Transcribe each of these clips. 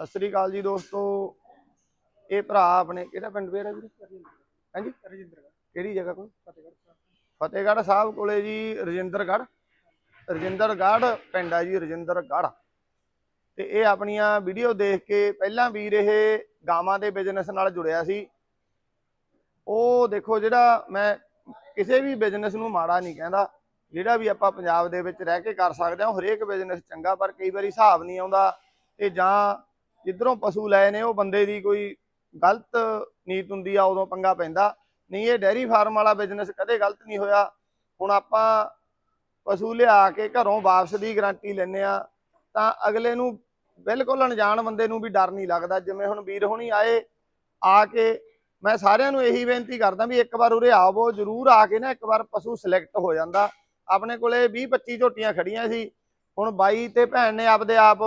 ਸਤਿ ਸ੍ਰੀ ਅਕਾਲ ਜੀ ਦੋਸਤੋ। ਇਹ ਭਰਾ ਆਪਣੇ ਕਿਹੜਾ ਪਿੰਡ ਵੇਰਾ ਵੀਰੇ? ਹਾਂਜੀ? ਰਜਿੰਦਰ ਕਿਹੜੀ ਜਗ੍ਹਾ ਕੋਲ? ਫਤਿਹਗੜ੍ਹ ਸਾਹਿਬ ਫਤਿਹਗੜ੍ਹ ਸਾਹਿਬ ਕੋਲੇ ਜੀ, ਰਜਿੰਦਰਗੜ੍ਹ। ਰਜਿੰਦਰਗੜ੍ਹ ਪਿੰਡ ਆ ਜੀ, ਰਜਿੰਦਰਗੜ੍ਹ। ਤੇ ਇਹ ਆਪਣੀਆਂ ਵੀਡੀਓ ਦੇਖ ਕੇ ਪਹਿਲਾਂ ਵੀਰ ਇਹ ਗਾਵਾਂ ਦੇ ਬਿਜ਼ਨਸ ਨਾਲ ਜੁੜਿਆ ਸੀ। ਉਹ ਦੇਖੋ ਜਿਹੜਾ ਮੈਂ ਕਿਸੇ ਵੀ ਬਿਜ਼ਨਸ ਨੂੰ ਮਾੜਾ ਨਹੀਂ ਕਹਿੰਦਾ। ਜਿਹੜਾ ਵੀ ਆਪਾਂ ਪੰਜਾਬ ਦੇ ਵਿੱਚ ਰਹਿ ਕੇ ਕਰ ਸਕਦੇ ਹਾਂ ਹਰੇਕ ਬਿਜ਼ਨਸ ਚੰਗਾ, ਪਰ ਕਈ ਵਾਰੀ ਹਿਸਾਬ ਨਹੀਂ ਆਉਂਦਾ। ਤੇ ਜਾਂ ਜਿੱਧਰੋਂ ਪਸ਼ੂ ਲਏ ਨੇ, ਉਹ ਬੰਦੇ ਦੀ ਕੋਈ ਗਲਤ ਨੀਤ ਹੁੰਦੀ ਆ, ਉਦੋਂ ਪੰਗਾ ਪੈਂਦਾ। ਨਹੀਂ, ਇਹ ਡੈਰੀ ਫਾਰਮ ਵਾਲਾ ਬਿਜ਼ਨਸ ਕਦੇ ਗਲਤ ਨਹੀਂ ਹੋਇਆ। ਹੁਣ ਆਪਾਂ ਪਸ਼ੂ ਲਿਆ ਕੇ ਘਰੋਂ ਵਾਪਸ ਦੀ ਗਾਰੰਟੀ ਲੈਨੇ ਆ ਤਾਂ ਅਗਲੇ ਨੂੰ ਬਿਲਕੁਲ ਅਣਜਾਣ ਬੰਦੇ ਨੂੰ ਵੀ ਡਰ ਨਹੀਂ ਲੱਗਦਾ। ਜਿਵੇਂ ਹੁਣ ਵੀਰ ਹੋਣੀ ਆਏ, ਆ ਕੇ ਮੈਂ ਸਾਰਿਆਂ ਨੂੰ ਇਹੀ ਬੇਨਤੀ ਕਰਦਾ ਵੀ ਇੱਕ ਵਾਰ ਉਰੇ ਆਵੋ, ਜਰੂਰ ਆ ਕੇ ਨਾ ਇੱਕ ਵਾਰ ਪਸ਼ੂ ਸਿਲੈਕਟ ਹੋ ਜਾਂਦਾ। ਆਪਣੇ ਕੋਲੇ 20 25 ਝੋਟੀਆਂ ਖੜੀਆਂ ਸੀ। ਹੁਣ ਬਾਈ ਤੇ ਭੈਣ ਨੇ ਆਪਦੇ ਆਪ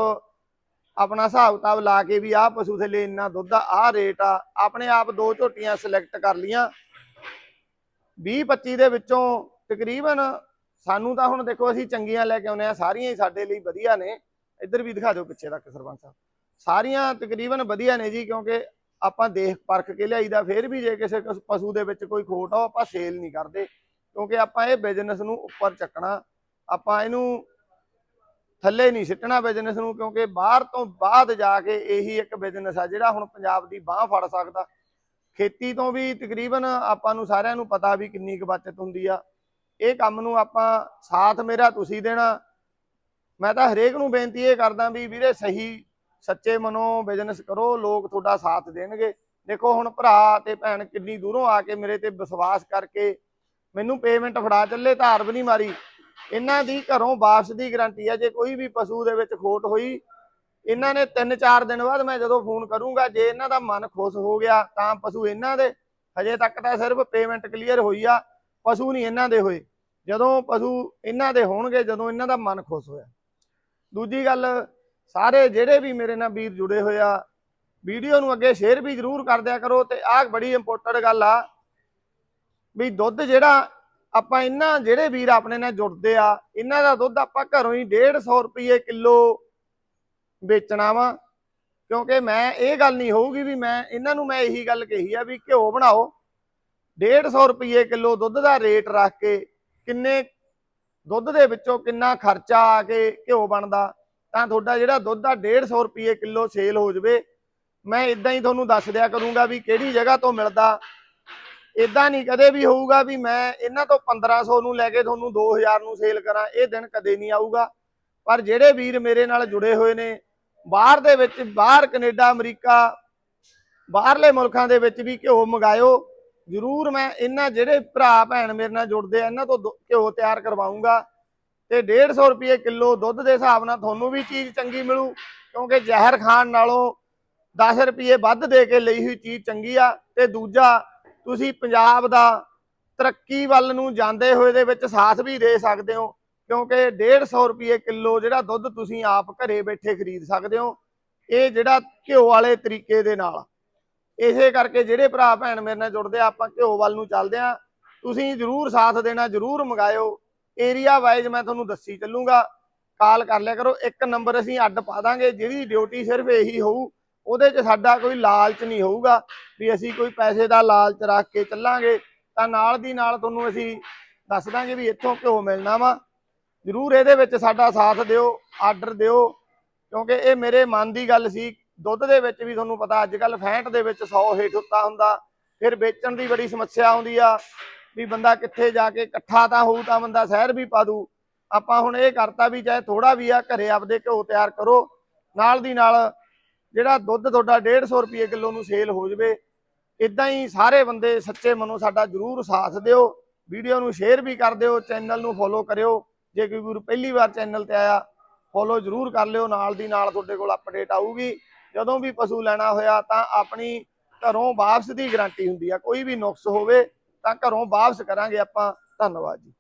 ਆਪਣਾ ਹਿਸਾਬ ਕਿਤਾਬ ਲਾ ਕੇ ਵੀ ਆਹ ਪਸ਼ੂ ਥੱਲੇ ਇੰਨਾ ਦੁੱਧ ਆ, ਆਹ ਰੇਟ ਆ, ਆਪਣੇ ਆਪ ਦੋ ਝੋਟੀਆਂ ਸਿਲੈਕਟ ਕਰ ਲੀਆਂ 20 25 ਦੇ ਵਿੱਚੋਂ ਤਕਰੀਬਨ ਸਾਨੂੰ ਤਾਂ ਹੁਣ ਦੇਖੋ ਅਸੀਂ ਚੰਗੀਆਂ ਲੈ ਕੇ ਆਉਨੇ ਆ ਸਾਰੀਆਂ ਹੀ ਸਾਡੇ ਲਈ ਵਧੀਆ ਨੇ। ਇੱਧਰ ਵੀ ਦਿਖਾ ਦਿਓ ਪਿੱਛੇ ਤੱਕ ਸਰਪੰਚ ਸਾਹਿਬ। ਸਾਰੀਆਂ ਤਕਰੀਬਨ ਵਧੀਆ ਨੇ ਜੀ, ਕਿਉਂਕਿ ਆਪਾਂ ਦੇਖ ਪਰਖ ਕੇ ਲਿਆਈਦਾ, ਫਿਰ ਵੀ ਜੇ ਕਿਸੇ ਪਸ਼ੂ ਦੇ ਵਿੱਚ ਕੋਈ ਖੋਟ ਆ, ਉਹ ਆਪਾਂ ਸੇਲ ਨਹੀਂ ਕਰਦੇ। ਕਿਉਂਕਿ ਆਪਾਂ ਇਹ ਬਿਜ਼ਨਸ ਨੂੰ ਉੱਪਰ ਚੱਕਣਾ, ਆਪਾਂ ਇਹਨੂੰ ਥੱਲੇ ਨਹੀਂ ਸਿੱਟਣਾ ਬਿਜ਼ਨਸ ਨੂੰ, ਕਿਉਂਕਿ ਬਾਹਰ ਤੋਂ ਬਾਅਦ ਜਾ ਕੇ ਇਹੀ ਇੱਕ ਬਿਜ਼ਨਸ ਆ ਜਿਹੜਾ ਹੁਣ ਪੰਜਾਬ ਦੀ ਬਾਹ ਫੜ ਸਕਦਾ। ਖੇਤੀ ਤੋਂ ਵੀ ਤਕਰੀਬਨ ਆਪਾਂ ਨੂੰ ਸਾਰਿਆਂ ਨੂੰ ਪਤਾ ਵੀ ਕਿੰਨੀ ਕੁ ਬਚਤ ਹੁੰਦੀ ਆ। ਇਹ ਕੰਮ ਨੂੰ ਆਪਾਂ ਸਾਥ ਮੇਰਾ ਤੁਸੀਂ ਦੇਣਾ। ਮੈਂ ਤਾਂ ਹਰੇਕ ਨੂੰ ਬੇਨਤੀ ਇਹ ਕਰਦਾ ਵੀ ਵੀਰੇ ਸਹੀ, ਸੱਚੇ ਮਨੋਂ ਬਿਜ਼ਨਸ ਕਰੋ, ਲੋਕ ਤੁਹਾਡਾ ਸਾਥ ਦੇਣਗੇ। ਦੇਖੋ ਹੁਣ ਭਰਾ ਤੇ ਭੈਣ ਕਿੰਨੀ ਦੂਰੋਂ ਆ ਕੇ ਮੇਰੇ ਤੇ ਵਿਸ਼ਵਾਸ ਕਰਕੇ ਮੈਨੂੰ ਪੇਮੈਂਟ ਫੜਾ ਚੱਲੇ, ਧਾਰ ਵੀ ਨਹੀਂ ਮਾਰੀ। ਇਹਨਾਂ ਦੀ ਘਰੋਂ ਵਾਪਸ ਦੀ ਗਾਰੰਟੀ ਆ, ਜੇ ਕੋਈ ਵੀ ਪਸ਼ੂ ਦੇ ਵਿੱਚ ਖੋਟ ਹੋਈ, ਇਹਨਾਂ ਨੇ 3-4 ਦਿਨ ਬਾਅਦ ਮੈਂ ਜਦੋਂ ਫੋਨ ਕਰੂੰਗਾ, ਜੇ ਇਹਨਾਂ ਦਾ ਮਨ ਖੁਸ਼ ਹੋ ਗਿਆ, ਤਾਂ ਪਸ਼ੂ ਇਹਨਾਂ ਦੇ, ਹਜੇ ਤੱਕ ਤਾਂ ਸਿਰਫ ਪੇਮੈਂਟ ਕਲੀਅਰ ਹੋਈ ਆ, ਪਸ਼ੂ ਨਹੀਂ ਇਹਨਾਂ ਦੇ ਹੋਏ। ਜਦੋਂ ਪਸ਼ੂ ਇਹਨਾਂ ਦੇ ਹੋਣਗੇ, ਜਦੋਂ ਇਹਨਾਂ ਦਾ ਮਨ ਖੁਸ਼ ਹੋਇਆ। ਦੂਜੀ ਗੱਲ, ਸਾਰੇ ਜਿਹੜੇ ਵੀ ਮੇਰੇ ਨਾਲ ਵੀਰ ਜੁੜੇ ਹੋਏ ਆ, ਵੀਡੀਓ ਨੂੰ ਅੱਗੇ ਸ਼ੇਅਰ ਵੀ ਜ਼ਰੂਰ ਕਰ ਦਿਆ ਕਰੋ, ਤੇ ਆਹ ਬੜੀ ਇੰਪੋਰਟੈਂਟ ਗੱਲ ਆ, ਵੀ ਦੁੱਧ ਜਿਹੜਾ ਆਪਾਂ ਇਹਨਾਂ ਜਿਹੜੇ ਵੀਰ ਆਪਣੇ ਨਾਲ ਜੁੜਦੇ ਆ, ਇਹਨਾਂ ਦਾ ਦੁੱਧ ਆਪਾਂ ਘਰੋਂ ਹੀ 150 ਰੁਪਏ ਕਿਲੋ ਵੇਚਣਾ ਵਾ। ਕਿਉਂਕਿ ਮੈਂ ਇਹ ਗੱਲ ਨਹੀਂ ਹੋਊਗੀ ਵੀ ਮੈਂ, ਇਹਨਾਂ ਨੂੰ ਮੈਂ ਇਹੀ ਗੱਲ ਕਹੀ ਆ ਵੀ ਘਿਓ ਬਣਾਓ। 150 ਰੁਪਏ ਕਿਲੋ ਦੁੱਧ ਦਾ ਰੇਟ ਰੱਖ ਕੇ ਕਿੰਨੇ ਦੁੱਧ ਦੇ ਵਿੱਚੋਂ ਕਿੰਨਾ ਖਰਚਾ ਆ ਕੇ ਘਿਓ ਬਣਦਾ, ਤਾਂ ਤੁਹਾਡਾ ਜਿਹੜਾ ਦੁੱਧ ਆ 150 ਰੁਪਏ ਕਿਲੋ ਸੇਲ ਹੋ ਜਵੇ। ਮੈਂ ਇਦਾਂ ਹੀ ਤੁਹਾਨੂੰ ਦੱਸ ਦਿਆ ਕਰੂੰਗਾ ਵੀ ਕਿਹੜੀ ਜਗ੍ਹਾ ਤੋਂ ਮਿਲਦਾ ਇਦਾਂ ਨਹੀਂ, ਕਦੇ ਵੀ ਹੋਊਗਾ ਵੀ ਮੈਂ ਇਹਨਾਂ ਤੋਂ 1500 ਨੂੰ ਲੈ ਕੇ ਤੁਹਾਨੂੰ 2000 ਨੂੰ ਸੇਲ ਕਰਾਂ, ਇਹ ਦਿਨ ਕਦੇ ਨਹੀਂ ਆਊਗਾ। ਪਰ ਜਿਹੜੇ ਵੀਰ ਮੇਰੇ ਨਾਲ ਜੁੜੇ ਹੋਏ ਨੇ, ਬਾਹਰ ਦੇ ਵਿੱਚ, ਬਾਹਰ ਕੈਨੇਡਾ, ਅਮਰੀਕਾ, ਬਾਹਰਲੇ ਮੁਲਕਾਂ ਦੇ ਵਿੱਚ ਵੀ ਘਿਓ ਮੰਗਾਇਓ, ਜ਼ਰੂਰ ਮੈਂ ਇਹਨਾਂ ਜਿਹੜੇ ਭਰਾ ਭੈਣ ਮੇਰੇ ਨਾਲ ਜੁੜਦੇ ਆ, ਇਹਨਾਂ ਤੋਂ ਦੁ- ਘਿਓ ਤਿਆਰ ਕਰਵਾਉਂਗਾ ਤੇ 150 ਰੁਪਏ ਕਿਲੋ ਦੁੱਧ ਦੇ ਹਿਸਾਬ ਨਾਲ ਤੁਹਾਨੂੰ ਵੀ ਚੀਜ਼ ਚੰਗੀ ਮਿਲੂ, ਕਿਉਂਕਿ ਜ਼ਹਿਰ ਖਾਣ ਨਾਲੋਂ 10 ਰੁਪਏ ਵੱਧ ਦੇ ਕੇ ਲਈ ਹੋਈ ਚੀਜ਼ ਚੰਗੀ ਆ। ਤੇ ਦੂਜਾ ਤੁਸੀਂ ਪੰਜਾਬ ਦਾ ਤਰੱਕੀ ਵੱਲ ਨੂੰ ਜਾਂਦੇ ਹੋਏ ਦੇ ਵਿੱਚ ਸਾਥ ਵੀ ਦੇ ਸਕਦੇ ਹੋ, ਕਿਉਂਕਿ 150 ਰੁਪਏ ਕਿਲੋ ਜਿਹੜਾ ਦੁੱਧ ਤੁਸੀਂ ਆਪ ਘਰੇ ਬੈਠੇ ਖਰੀਦ ਸਕਦੇ ਹੋ, ਇਹ ਜਿਹੜਾ ਘਿਓ ਵਾਲੇ ਤਰੀਕੇ ਦੇ ਨਾਲ। ਇਸੇ ਕਰਕੇ ਜਿਹੜੇ ਭਰਾ ਭੈਣ ਮੇਰੇ ਨਾਲ ਜੁੜਦੇ ਆ, ਆਪਾਂ ਘਿਓ ਵੱਲ ਨੂੰ ਚੱਲਦੇ ਆ। ਤੁਸੀਂ ਜਰੂਰ ਸਾਥ ਦੇਣਾ, ਜਰੂਰ ਮੰਗਾਇਓ। ਏਰੀਆ ਵਾਈਜ਼ ਮੈਂ ਤੁਹਾਨੂੰ ਦੱਸੀ ਚੱਲੂਗਾ। ਕਾਲ ਕਰ ਲਿਆ ਕਰੋ, ਇੱਕ ਨੰਬਰ ਅਸੀਂ ਅੱਡ ਪਾ ਦਾਂਗੇ ਜਿਹੜੀ ਡਿਊਟੀ ਸਿਰਫ ਇਹੀ ਹੋਊ ਉਹਦੇ 'ਚ ਸਾਡਾ ਕੋਈ ਲਾਲਚ ਨਹੀਂ ਹੋਊਗਾ ਵੀ ਅਸੀਂ ਕੋਈ ਪੈਸੇ ਦਾ ਲਾਲਚ ਰੱਖ ਕੇ ਚੱਲਾਂਗੇ, ਤਾਂ ਨਾਲ ਦੀ ਨਾਲ ਤੁਹਾਨੂੰ ਅਸੀਂ ਦੱਸ ਦਾਂਗੇ ਵੀ ਇੱਥੋਂ ਘਿਓ ਮਿਲਣਾ ਵਾ। ਜਰੂਰ ਇਹਦੇ ਵਿੱਚ ਸਾਡਾ ਸਾਥ ਦਿਓ, ਆਰਡਰ ਦਿਓ, ਕਿਉਂਕਿ ਇਹ ਮੇਰੇ ਮਨ ਦੀ ਗੱਲ ਸੀ, ਦੁੱਧ ਦੇ ਵਿੱਚ ਵੀ ਤੁਹਾਨੂੰ ਪਤਾ ਅੱਜ ਕੱਲ ਫੈਂਟ ਦੇ ਵਿੱਚ 100 ਹੇਠ ਉੱਤਾ ਹੁੰਦਾ, ਫਿਰ ਵੇਚਣ ਦੀ ਬੜੀ ਸਮੱਸਿਆ ਆਉਂਦੀ ਆ, ਵੀ ਬੰਦਾ ਕਿੱਥੇ ਜਾ ਕੇ ਇਕੱਠਾ ਤਾਂ ਹੋਊ, ਤਾਂ ਬੰਦਾ ਸ਼ਹਿਰ ਵੀ ਪਾ ਦੂ। ਆਪਾਂ ਹੁਣ ਇਹ ਕਰਤਾ ਵੀ ਚਾਹੇ ਥੋੜਾ ਵੀ ਆ, ਘਰੇ ਆਪਦੇ ਘਿਓ ਤਿਆਰ ਕਰੋ, ਨਾਲ ਦੀ ਨਾਲ ਜਿਹੜਾ ਦੁੱਧ ਤੁਹਾਡਾ 150 ਰੁਪਏ ਕਿਲੋ ਨੂੰ ਸੇਲ ਹੋ ਜਵੇ ਇਦਾਂ ਹੀ ਸਾਰੇ ਬੰਦੇ ਸੱਚੇ ਮਨੋਂ ਸਾਡਾ ਜਰੂਰ ਸਾਥ ਦਿਓ, ਵੀਡੀਓ ਨੂੰ ਸ਼ੇਅਰ ਵੀ ਕਰ ਦਿਓ, ਚੈਨਲ ਨੂੰ ਫੋਲੋ ਕਰਿਓ, ਜੇ ਕੋਈ ਵੀਰ ਪਹਿਲੀ ਵਾਰ ਚੈਨਲ ਤੇ ਆਇਆ ਫੋਲੋ ਜਰੂਰ ਕਰ ਲਿਓ, ਨਾਲ ਦੀ ਨਾਲ ਤੁਹਾਡੇ ਕੋਲ ਅਪਡੇਟ ਆਊਗੀ, ਜਦੋਂ ਵੀ ਪਸ਼ੂ ਲੈਣਾ ਹੋਇਆ ਤਾਂ ਆਪਣੀ ਘਰੋਂ ਵਾਪਸ ਦੀ ਗਾਰੰਟੀ ਹੁੰਦੀ ਆ, ਕੋਈ ਵੀ ਨੁਕਸ ਹੋਵੇ ਤਾਂ ਘਰੋਂ ਵਾਪਸ ਕਰਾਂਗੇ ਆਪਾਂ, ਧੰਨਵਾਦ ਜੀ।